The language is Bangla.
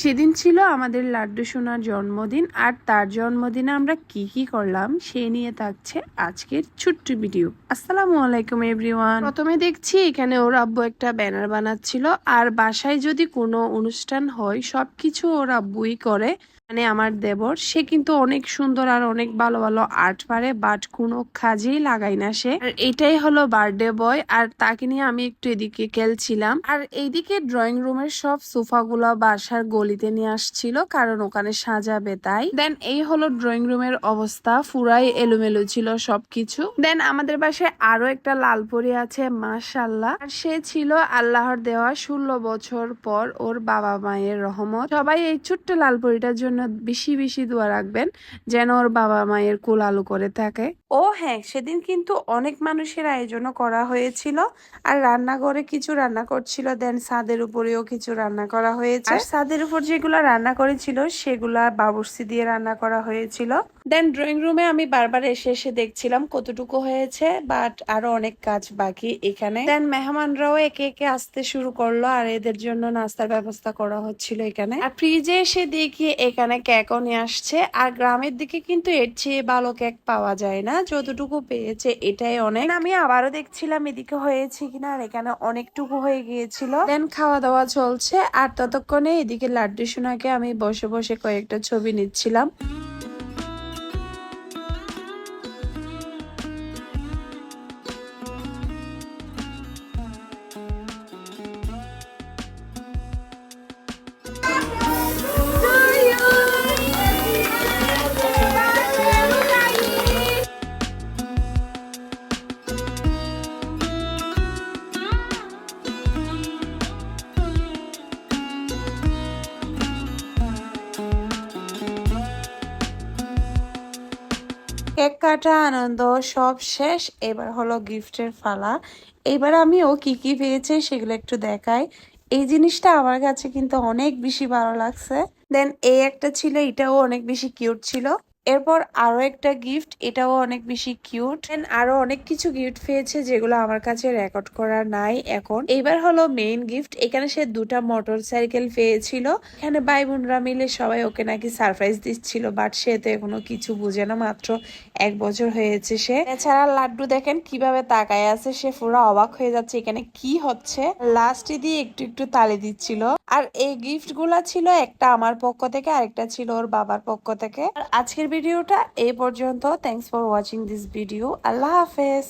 সেদিন ছিল আমাদের লাড্ডু সোনার জন্মদিন, আর তার জন্মদিনে আমরা কি কি করলাম সে নিয়ে থাকছে আজকের ছোট্ট ভিডিও। আসসালামু আলাইকুম, এভরিওয়ান। প্রথমে দেখছি এখানে ওর আব্বু একটা ব্যানার বানাচ্ছিল, আর বাসায় যদি কোনো অনুষ্ঠান হয়, সবকিছু ওর আব্বুই করে। মানে আমার দেবর, সে কিন্তু অনেক সুন্দর আর অনেক ভালো ভালো আর্ট পারে বাট কোনো কাজেই লাগাই না সে। আর এটাই হলো বার্থডে বয় আর তাকে নিয়ে আমি একটু এদিকে খেলছিলাম। আর এইদিকে ড্রয়িং রুমের সব সোফাগুলো বাসার গলিতে নিয়ে আসছিল, কারণ ওখানে সাজাবে তাই। দেন এই হলো ড্রয়িং রুমের অবস্থা, পুরাই এলোমেলো ছিল সবকিছু। দেন আমাদের বাসায় আরও একটা লাল পরি আছে মাশাল্লাহ আর সে ছিল আল্লাহর দেওয়া ষোলো বছর পর ওর বাবা মায়ের রহমত। সবাই এই ছোট্ট লাল পরিটার জন্য বেশি বেশি দোয়া রাখবেন যেন ওর বাবা মায়ের কুল আলু করে থাকে। ও হ্যাঁ সেদিন কিন্তু অনেক মানুষের আয়োজনও করা হয়েছিল আর রান্নাঘরে কিছু রান্না করছিল দেন সাদের উপরেও কিছু রান্না করা হয়েছে। আর সাদের উপর যেগুলো রান্না করেছিল, সেগুলা বাবুসি দিয়ে রান্না করা হয়েছিল। দেন ড্রয়িং রুমে আমি বারবার এসে এসে দেখছিলাম কতটুকু হয়েছে বাট আরও অনেক কাজ বাকি এখানে। দেন মেহমানরাও একে একে আসতে শুরু করল, আর এদের জন্য নাস্তার ব্যবস্থা করা হচ্ছিল এখানে। আর ফ্রিজে এসে দেখি এখানে কেকও নিয়ে আসছে, আর গ্রামের দিকে কিন্তু এর চেয়ে ভালো কেক পাওয়া যায় না, যতটুকু পেয়েছে এটাই অনেক। আমি আবারও দেখছিলাম এদিকে হয়েছে কিনা, আর এখানে অনেকটুকু হয়ে গিয়েছিল। দেন খাওয়া দাওয়া চলছে, আর ততক্ষণে এদিকে লাড্ডু সোনাকে আমি বসে বসে কয়েকটা ছবি নিচ্ছিলাম। কেক কাটা, আনন্দ, সব শেষ। এবার হলো গিফটের ফালা। এবার আমিও কি কি পেয়েছে সেগুলো একটু দেখাই। এই জিনিসটা আমার কাছে কিন্তু অনেক বেশি ভালো লাগছে। দেন এই একটা ছিল, এটাও অনেক বেশি কিউট ছিল। এরপর আরও একটা গিফট এটাও অনেক বেশি কিউট আরও অনেক কিছু গিফট পেয়েছে যেগুলো আমার কাছে রেকর্ড করা নাই এখন। এবার হলো মেইন গিফট এখানে সে দুটা মোটর সাইকেল পেয়েছিল। এখানে ভাই বোনরা মিলে সবাই ওকে নাকি সারপ্রাইজ দিচ্ছিল বাট সে তো এখনও কিছু বুঝে না, মাত্র এক বছর হয়েছে সে। এছাড়া লাড্ডু দেখেন কীভাবে তাকায় আছে, সে পুরো অবাক হয়ে যাচ্ছে, এখানে কি হচ্ছে। লাস্টে দিয়ে একটু একটু তালে দিচ্ছিল। আর এই গিফটগুলা ছিল একটা আমার পক্ষ থেকে, আরেকটা ছিল ওর বাবার পক্ষ থেকে। আর আজকের ভিডিওটা এই পর্যন্ত। Thanks for watching this video আল্লাহ হাফেজ।